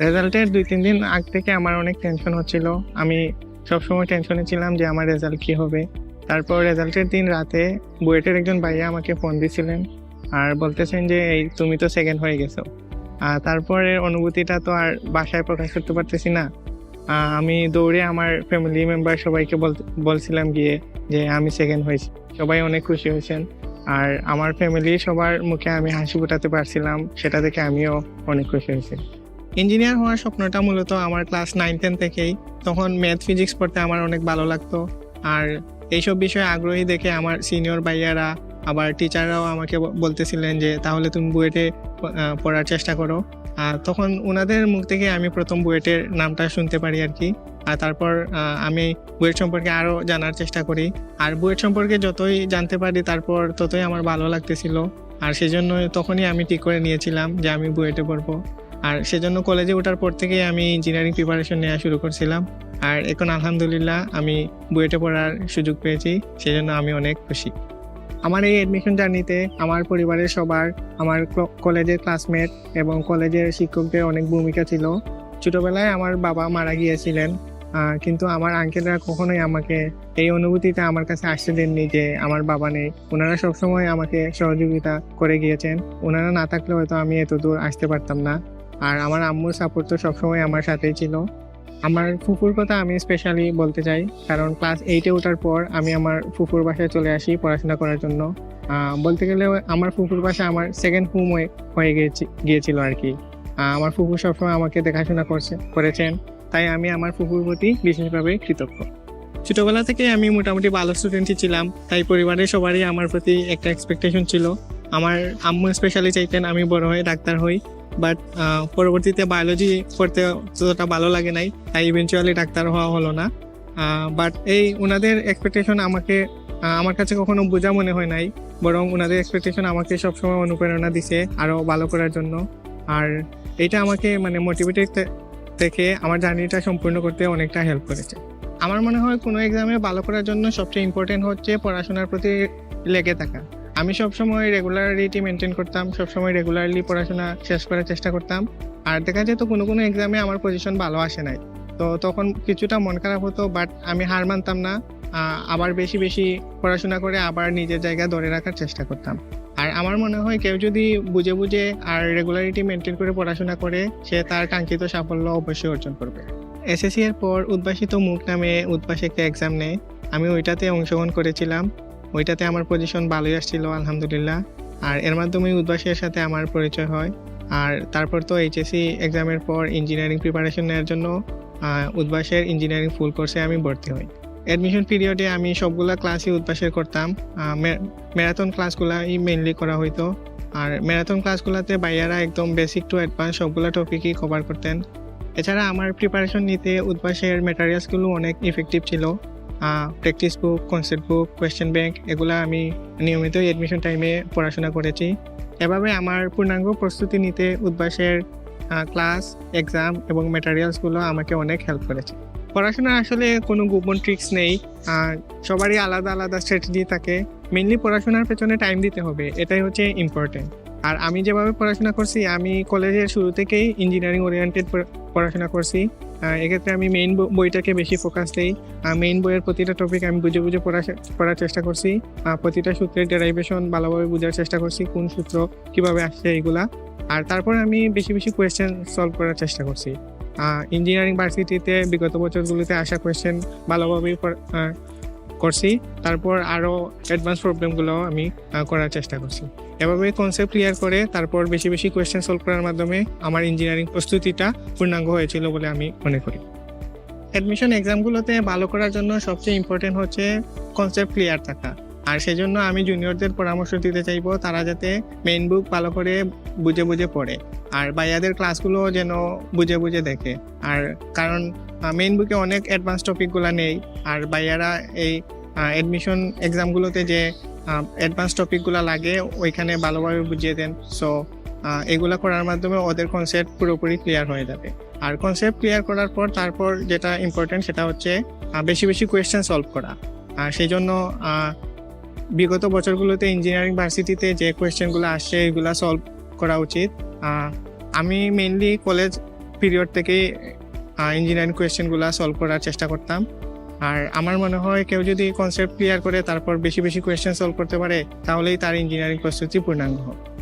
রেজাল্টের দুই, তিন দিন আগ থেকে আমার অনেক টেনশন হচ্ছিল। আমি সবসময় টেনশনে ছিলাম যে আমার রেজাল্ট কি হবে। তারপর রেজাল্টের দিন রাতে বুয়েটের একজন ভাইয়া আমাকে ফোন দিছিলেন। আর বলতেছেন যে, এই তুমি তো সেকেন্ড হয়ে গেছো। আর তারপরে অনুভূতিটা তো আর বাসায় প্রকাশ করতে পারতেছি না। আমি দৌড়ে আমার ফ্যামিলি মেম্বার সবাইকে বলছিলাম গিয়ে যে, আমি সেকেন্ড হয়েছি। সবাই অনেক খুশি হয়েছেন। আর আমার ফ্যামিলি সবার মুখে আমি হাসি ফোটাতে পারছিলাম। সেটা দেখে আমিও অনেক খুশি হয়েছি। ইঞ্জিনিয়ার হওয়ার স্বপ্নটা মূলত আমার ক্লাস নাইন টেন থেকেই। তখন ম্যাথ ফিজিক্স পড়তে আমার অনেক ভালো লাগতো। আর এইসব বিষয়ে আগ্রহী দেখে আমার সিনিয়র ভাইয়ারা, আবার টিচাররাও আমাকে বলতেছিলেন যে, তাহলে তুমি বুয়েটে পড়ার চেষ্টা করো। আর তখন ওনাদের মুখ থেকে আমি প্রথম বুয়েটের নামটা শুনতে পারি আর কি। আর তারপর আমি বুয়েট সম্পর্কে আরও জানার চেষ্টা করি। আর বুয়েট সম্পর্কে যতই জানতে পারি, তারপর ততই আমার ভালো লাগতেছিল। আর সেজন্য তখনই আমি ঠিক করে নিয়েছিলাম যে, আমি বুয়েটে পড়ব। আর সেজন্য কলেজে ওঠার পর থেকেই আমি ইঞ্জিনিয়ারিং প্রিপারেশন নেওয়া শুরু করছিলাম। আর এখন আলহামদুলিল্লাহ আমি বুয়েটে পড়ার সুযোগ পেয়েছি, সেজন্য আমি অনেক খুশি। আমার এই অ্যাডমিশন জার্নিতে আমার পরিবারের সবার, আমার কলেজের ক্লাসমেট এবং কলেজের শিক্ষকদের অনেক ভূমিকা ছিল। ছোটোবেলায় আমার বাবা মারা গিয়েছিলেন কিন্তু আমার আঙ্কেলরা কখনোই আমাকে এই অনুভূতিটা আমার কাছে আসতে দেননি যে আমার বাবা নেই। ওনারা সবসময় আমাকে সহযোগিতা করে গিয়েছেন। ওনারা না থাকলে হয়তো আমি এত দূর আসতে পারতাম না। আর আমার আম্মুর সাপোর্ট তো সবসময় আমার সাথেই ছিল। আমার ফুফুর কথা আমি স্পেশালি বলতে চাই, কারণ ক্লাস এইটে ওঠার পর আমি আমার ফুফুর বাসায় চলে আসি পড়াশোনা করার জন্য। বলতে গেলে আমার ফুফুর বাসা আমার সেকেন্ড হোম হয়ে গিয়েছি, গিয়েছিল আর কি। আমার ফুফু সবসময় আমাকে দেখাশোনা করছে, করেছেন। তাই আমি আমার ফুফুর প্রতি বিশেষভাবে কৃতজ্ঞ। ছোটোবেলা থেকে আমি মোটামুটি ভালো স্টুডেন্টই ছিলাম, তাই পরিবারের সবারই আমার প্রতি একটা এক্সপেকটেশন ছিল। আমার আম্মু স্পেশালি চাইতেন আমি বড় হয়ে ডাক্তার হই। বাট পরবর্তীতে বায়োলজি পড়তে ততটা ভালো লাগে নাই, তাই ইভেনচুয়ালি ডাক্তার হওয়া হলো না। বাট এই ওনাদের এক্সপেকটেশন আমাকে আমার কাছে কখনো বোঝা মনে হয় নাই, বরং ওনাদের এক্সপেকটেশন আমাকে সবসময় অনুপ্রেরণা দিছে আরও ভালো করার জন্য। আর এটা আমাকে মানে মোটিভেটেড থেকে আমার জার্নিটা সম্পূর্ণ করতে অনেকটা হেল্প করেছে। আমার মনে হয় কোনো এক্সামে ভালো করার জন্য সবচেয়ে ইম্পর্টেন্ট হচ্ছে পড়াশোনার প্রতি লেগে থাকা। আমি সবসময় রেগুলারিটি মেনটেন করতাম, সবসময় রেগুলারলি পড়াশোনা শেষ করার চেষ্টা করতাম। আর দেখা যেত কোনো কোনো এক্সামে আমার পজিশন ভালো আসে নাই। তো তখন কিছুটা মন খারাপ হতো বাট আমি হার মানতাম না। আবার বেশি বেশি পড়াশোনা করে আবার নিজের জায়গা ধরে রাখার চেষ্টা করতাম। আর আমার মনে হয় কেউ যদি বুঝে বুঝে আর রেগুলারিটি মেনটেন করে পড়াশোনা করে, সে তার কাঙ্ক্ষিত সাফল্য অবশ্যই অর্জন করবে। এসএসসি এর পর উদ্ভাসিত মুখ নামে উদ্ভাসে একটা এক্সাম নেয়। আমি ওইটাতে অংশগ্রহণ করেছিলাম। ওইটাতে আমার পজিশন ভালোই আসছিল আলহামদুলিল্লাহ। আর এর মাধ্যমে উদ্ভাসের সাথে আমার পরিচয় হয়। আর তারপর তো এইচএসসি এক্সামের পর ইঞ্জিনিয়ারিং প্রিপারেশন নেওয়ার জন্য আহ, উদ্ভাসের ইঞ্জিনিয়ারিং ফুল কোর্সে আমি ভর্তি হই। অ্যাডমিশন পিরিয়ডে আমি সবগুলা ক্লাসই উদ্ভাসের করতাম। ম্যারাথন ক্লাসগুলাই মেনলি করা হইতো। আর ম্যারাথন ক্লাসগুলোতে ভাইয়ারা একদম বেসিক টু অ্যাডভান্স সবগুলো টপিকই কভার করতেন। এছাড়া আমার প্রিপারেশন নিতে উদ্ভাসের ম্যাটেরিয়ালসগুলো অনেক ইফেক্টিভ ছিল। Practice book concept book question bank এগুলো আমি নিয়মিত অ্যাডমিশন টাইমে পড়াশোনা করেছি। এভাবে আমার পূর্ণাঙ্গ প্রস্তুতি নিতে উদ্ভাসের ক্লাস এক্সাম এবং ম্যাটেরিয়ালসগুলো আমাকে অনেক হেল্প করেছে। পড়াশোনার আসলে কোনো গোপন ট্রিক্স নেই সবারই আলাদা আলাদা স্ট্র্যাটেজি থাকে। মেনলি পড়াশোনার পেছনে টাইম দিতে হবে, এটাই হচ্ছে ইম্পর্টেন্ট আর আমি যেভাবে পড়াশোনা করছি, আমি কলেজের শুরু থেকেই ইঞ্জিনিয়ারিং ওরিয়েন্টেড পড়াশোনা করছি। এক্ষেত্রে আমি মেইন বইটাকে বেশি ফোকাস দিই। মেইন বইয়ের প্রতিটা টপিক আমি বুঝে বুঝে পড়া পড়ার চেষ্টা করছি। প্রতিটা সূত্রের ডেরাইভেশন ভালোভাবে বোঝার চেষ্টা করছি, কোন সূত্র কীভাবে আসছে এগুলা আর তারপর আমি বেশি বেশি কোয়েশ্চেন সলভ করার চেষ্টা করছি। ইঞ্জিনিয়ারিং ভার্সিটিতে বিগত বছরগুলিতে আসা কোয়েশ্চেন ভালোভাবেই করছি। তারপর আরও অ্যাডভান্স প্রবলেমগুলো আমি করার চেষ্টা করছি। এভাবে কনসেপ্ট ক্লিয়ার করে তারপর বেশি বেশি কোয়েশ্চেন সলভ করার মাধ্যমে আমার ইঞ্জিনিয়ারিং প্রস্তুতিটা পূর্ণাঙ্গ হয়েছিল বলে আমি মনে করি। অ্যাডমিশন এক্সামগুলোতে ভালো করার জন্য সবচেয়ে ইম্পর্টেন্ট হচ্ছে কনসেপ্ট ক্লিয়ার থাকা। আর সেজন্য আমি জুনিয়রদের পরামর্শ দিতে চাইব, তারা যাতে মেইন বুক ভালো করে বুঝে বুঝে পড়ে। আর বাইয়াদের ক্লাসগুলো যেন বুঝে বুঝে দেখে। আর কারণ মেইন বুকে অনেক অ্যাডভান্স টপিকগুলো নেই। আর বাইয়ারা এই অ্যাডমিশন এক্সামগুলোতে যে অ্যাডভান্স টপিকগুলো লাগে, ওইখানে ভালোভাবে বুঝিয়ে দেন। সো এগুলো করার মাধ্যমে ওদের কনসেপ্ট পুরোপুরি ক্লিয়ার হয়ে যাবে। আর কনসেপ্ট ক্লিয়ার করার পর তারপর যেটা ইম্পর্টেন্ট সেটা হচ্ছে বেশি বেশি কোয়েশ্চেন সলভ করা। আর সেই জন্য বিগত বছরগুলোতে ইঞ্জিনিয়ারিং ভার্সিটিতে যে কোয়েশ্চেনগুলো আসছে, এগুলো সলভ করা উচিত। আমি মেইনলি কলেজ পিরিয়ড থেকেই ইঞ্জিনিয়ারিং কোয়েশ্চেনগুলো সলভ করার চেষ্টা করতাম। আর আমার মনে হয় কেউ যদি কনসেপ্ট ক্লিয়ার করে, তারপর বেশি বেশি কোয়েশ্চেন সলভ করতে পারে, তাহলেই তার ইঞ্জিনিয়ারিং প্রস্তুতি পূর্ণাঙ্গ হবে